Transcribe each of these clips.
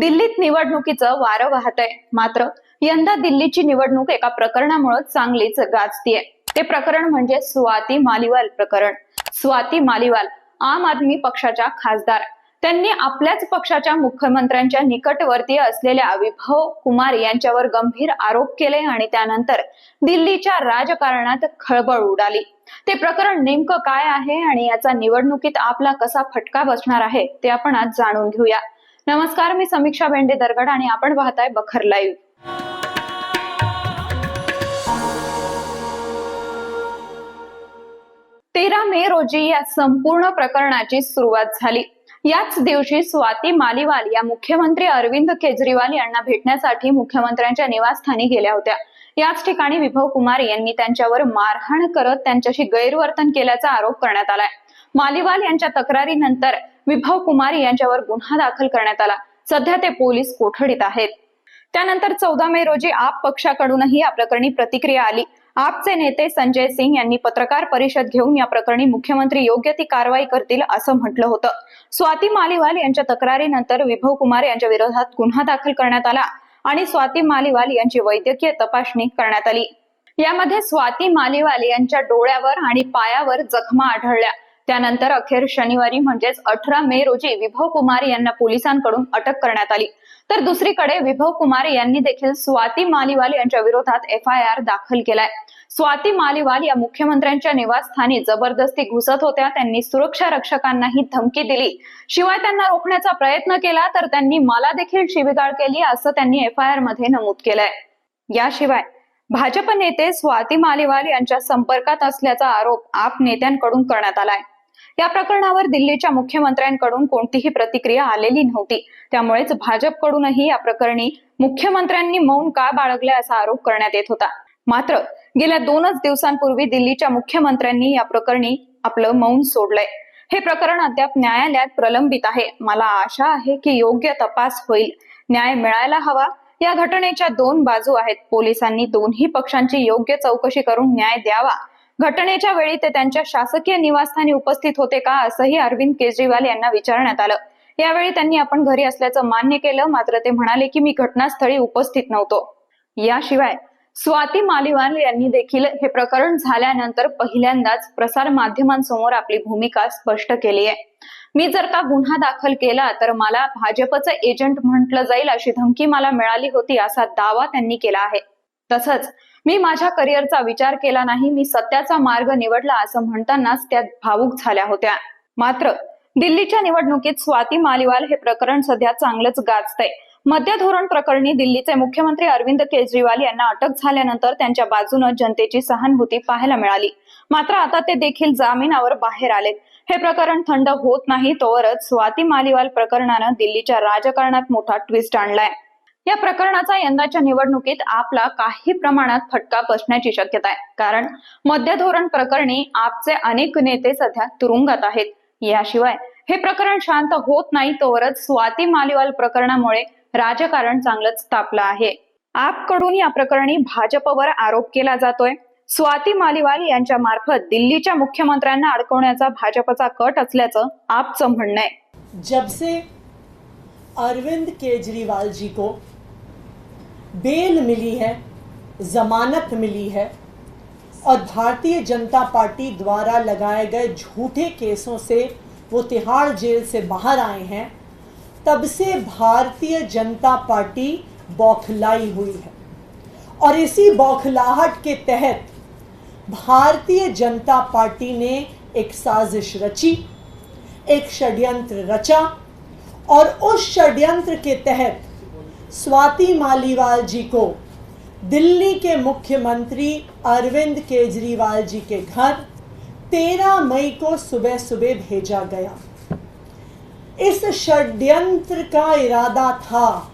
दिल्लीत निवडणुकीचं वारं वाहतंय. मात्र यंदा दिल्लीची निवडणूक एका प्रकरणामुळे चांगलीच गाजतीये. ते प्रकरण म्हणजे स्वाती मालिवाल प्रकरण. स्वाती मालिवाल आम आदमी पक्षाच्या खासदार. त्यांनी आपल्याच पक्षाच्या मुख्यमंत्र्यांच्या निकटवर्तीय असलेल्या विभव कुमार यांच्यावर गंभीर आरोप केले आणि त्यानंतर दिल्लीच्या राजकारणात खळबळ उडाली. ते प्रकरण नेमकं काय आहे आणि याचा निवडणुकीत आपला कसा फटका बसणार आहे ते आपण आज जाणून घेऊया. नमस्कार मी समीक्षा भेंडे दरगड आणि आपण पाहताय बखर लाईव्ह तेरा मे रोजी या संपूर्ण प्रकरणाची सुरुवात झाली. याच दिवशी स्वाती मालिवाल या मुख्यमंत्री अरविंद केजरीवाल यांना भेटण्यासाठी मुख्यमंत्र्यांच्या निवासस्थानी गेल्या होत्या. याच ठिकाणी विभव कुमार यांनी त्यांच्यावर मारहाण करत त्यांच्याशी गैरवर्तन केल्याचा आरोप करण्यात आलाय. मालिवाल यांच्या तक्रारीनंतर विभव कुमार यांच्यावर गुन्हा दाखल करण्यात आला. सध्या ते पोलीस कोठडीत आहेत. त्यानंतर चौदा मे रोजी आप पक्षाकडूनही या प्रकरणी प्रतिक्रिया आली. आपचे नेते संजय सिंग यांनी पत्रकार परिषद घेऊन या प्रकरणी मुख्यमंत्री योग्य ती कारवाई करतील असं म्हटलं होतं. स्वाती मालिवाल यांच्या तक्रारीनंतर विभव कुमार यांच्या विरोधात गुन्हा दाखल करण्यात आला आणि स्वाती मालिवाल यांची वैद्यकीय तपासणी करण्यात आली. यामध्ये स्वाती मालिवाल यांच्या डोळ्यावर आणि पायावर जखमा आढळल्या. त्यानंतर अखेर शनिवारी म्हणजेच अठरा मे रोजी विभव कुमार यांना पोलिसांकडून अटक करण्यात आली. तर दुसरीकडे विभव कुमार यांनी देखील स्वाती मालिवाल यांच्या विरोधात एफ आय आर दाखल केलाय. स्वाती मालिवाल या मुख्यमंत्र्यांच्या निवासस्थानी जबरदस्ती घुसत होत्या. त्यांनी सुरक्षा रक्षकांनाही धमकी दिली. शिवाय त्यांना रोखण्याचा प्रयत्न केला तर त्यांनी मला देखील शिवीगाळ केली असं त्यांनी एफ आय आरमध्ये नमूद केलंय. याशिवाय भाजप नेते स्वाती मालिवाल यांच्या संपर्कात असल्याचा आरोप आप नेत्यांकडून करण्यात आलाय. या प्रकरणावर दिल्लीच्या मुख्यमंत्र्यांकडून कोणतीही प्रतिक्रिया आलेली नव्हती. त्यामुळेच भाजपकडूनही या प्रकरणी मुख्यमंत्र्यांनी मौन का बाळगले असा आरोप करण्यात येत होता. मात्र गेल्या दोनच दिवसांपूर्वी दिल्लीच्या मुख्यमंत्र्यांनी या प्रकरणी आपलं मौन सोडलंय. हे प्रकरण अद्याप न्यायालयात प्रलंबित आहे. मला आशा आहे की योग्य तपास होईल. न्याय मिळायला हवा. या घटनेच्या दोन बाजू आहेत. पोलिसांनी दोन्ही पक्षांची योग्य चौकशी करून न्याय द्यावा. घटनेच्या वेळी ते त्यांच्या शासकीय निवासस्थानी उपस्थित होते का असंही अरविंद केजरीवाल यांना विचारण्यात आलं. यावेळी त्यांनी आपण घरी असल्याचं मान्य केलं मात्र ते म्हणाले की मी घटनास्थळी उपस्थित नव्हतो. याशिवाय स्वाती मालिवाल यांनी देखील हे प्रकरण झाल्यानंतर पहिल्यांदाच प्रसार माध्यमांसमोर आपली भूमिका स्पष्ट केली आहे. मी जर का गुन्हा दाखल केला तर मला भाजपचं एजंट म्हटलं जाईल अशी धमकी मला मिळाली होती असा दावा त्यांनी केला आहे. तसंच मी माझ्या करिअरचा विचार केला नाही मी सत्याचा मार्ग निवडला असं म्हणतानाच त्या भावूक झाल्या होत्या. मात्र दिल्लीच्या निवडणुकीत स्वाती मालिवाल हे प्रकरण सध्या चांगलंच गाजतंय. मद्य धोरण प्रकरणी दिल्लीचे मुख्यमंत्री अरविंद केजरीवाल यांना अटक झाल्यानंतर त्यांच्या बाजूनं जनतेची सहानुभूती पाहायला मिळाली. मात्र आता ते देखील जामिनावर बाहेर आले हे प्रकरण थंड होत नाही तोवरच स्वाती मालिवाल प्रकरणानं दिल्लीच्या राजकारणात मोठा ट्विस्ट आणलाय. या प्रकरणाचा यंदाच्या निवडणुकीत आपला काही प्रमाणात फटका बसण्याची शक्यता आहे. कारण मद्य धोरण प्रकरणी आपचे अनेक नेते सध्या तुरुंगात आहेत. याशिवाय हे प्रकरण शांत होत नाही तोवरच स्वाती मालिवाल प्रकरणामुळे राजकारण चांगलंच तापलं आहे. आपकडून या प्रकरणी भाजपवर आरोप केला जातोय. स्वाती मालिवाल यांच्या मार्फत दिल्लीच्या मुख्यमंत्र्यांना अडकवण्याचा भाजपचा कट असल्याचं आपचं म्हणणं आहे. जब से अरविंद केजरीवाल जी को बेल मिली है, जमानत मिली है, और भारतीय जनता पार्टी द्वारा लगाए गए झूठे केसों से वो तिहाड़ जेल से बाहर आए हैं, तब से भारतीय जनता पार्टी बौखलाई हुई है। और इसी बौखलाहट के तहत भारतीय जनता पार्टी ने एक साजिश रची, एक षड्यंत्र रचा, और उस षड्यंत्र के तहत स्वाति मालीवाल जी को दिल्ली के मुख्यमंत्री अरविंद केजरीवाल जी के घर 13 मई को सुबह सुबह भेजा गया। इस षड्यंत्र का इरादा था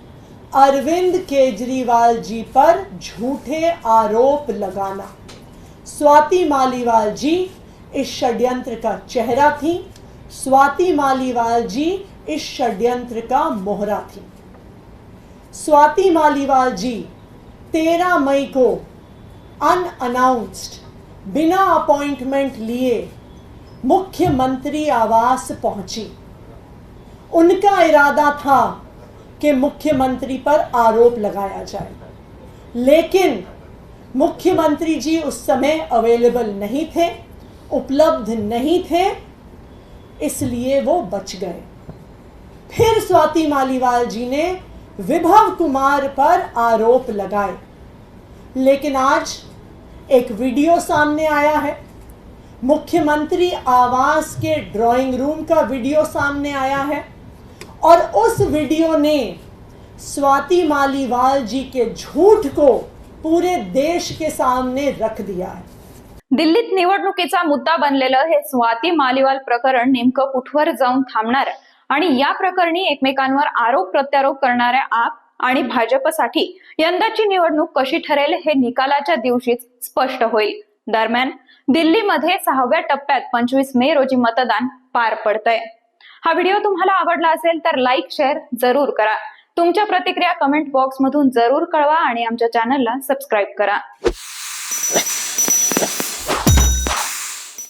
अरविंद केजरीवाल जी पर झूठे आरोप लगाना। स्वाति मालीवाल जी इस षड्यंत्र का चेहरा थी, स्वाति मालीवाल जी इस षड्यंत्र का मोहरा थी। स्वाति मालीवाल जी 13 मई को अनअनाउंस्ड बिना अपॉइंटमेंट लिए मुख्यमंत्री आवास पहुँची। उनका इरादा था कि मुख्यमंत्री पर आरोप लगाया जाए। लेकिन मुख्यमंत्री जी उस समय अवेलेबल नहीं थे, उपलब्ध नहीं थे, इसलिए वो बच गए। फिर स्वाति मालीवाल जी ने विभव कुमार पर आरोप लगाए। लेकिन आज एक वीडियो सामने आया है। मुख्यमंत्री आवास के ड्राइंग रूम का वीडियो सामने आया है। और उस वीडियो ने स्वाति मालीवाल जी के झूठ को पूरे देश के सामने रख दिया है। दिल्लीत निवडणुकीचा मुद्दा बनलेलं हे स्वाती मालीवाल प्रकरण नेमकं कुठवर जाऊन थांबणार? आणि या प्रकरणी एकमेकांवर आरोप प्रत्यारोप करणाऱ्या आप आणि भाजपसाठी यंदाची निवडणूक कशी ठरेल हे निकालाच्या दिवशीच स्पष्ट होईल. दरम्यान दिल्लीमध्ये सहाव्या टप्प्यात पंचवीस मे रोजी मतदान पार पडतंय. हा व्हिडिओ तुम्हाला आवडला असेल तर लाईक शेअर जरूर करा. तुमच्या प्रतिक्रिया कमेंट बॉक्स मधून जरूर कळवा आणि आमच्या चॅनलला सबस्क्राईब करा.